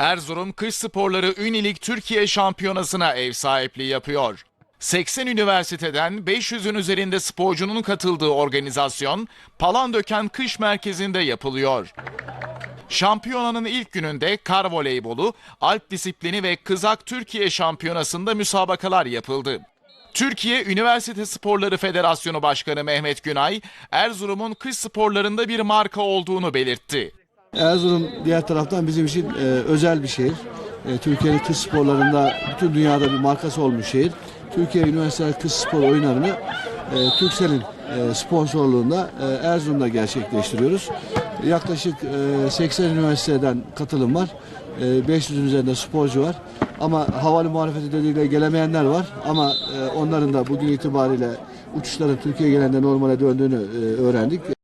Erzurum Kış Sporları Ünilik Türkiye Şampiyonası'na ev sahipliği yapıyor. 80 üniversiteden 500'ün üzerinde sporcunun katıldığı organizasyon Palandöken Kış Merkezi'nde yapılıyor. Şampiyonanın ilk gününde kar voleybolu, alp disiplini ve kızak Türkiye şampiyonasında müsabakalar yapıldı. Türkiye Üniversite Sporları Federasyonu Başkanı Mehmet Günay, Erzurum'un kış sporlarında bir marka olduğunu belirtti. Erzurum diğer taraftan bizim için e, özel bir şehir. E, Türkiye'nin kız sporlarında bütün dünyada bir markası olmuş şehir. Türkiye Üniversitesi Kız Spor Oyunlarını e, Turkcell'in e, sponsorluğunda e, Erzurum'da gerçekleştiriyoruz. Yaklaşık e, 80 üniversiteden katılım var. E, 500'ün üzerinde sporcu var. Ama havalı muhalefeti nedeniyle gelemeyenler var. Ama e, onların da bugün itibariyle uçuşların Türkiye'ye gelende normale döndüğünü e, öğrendik.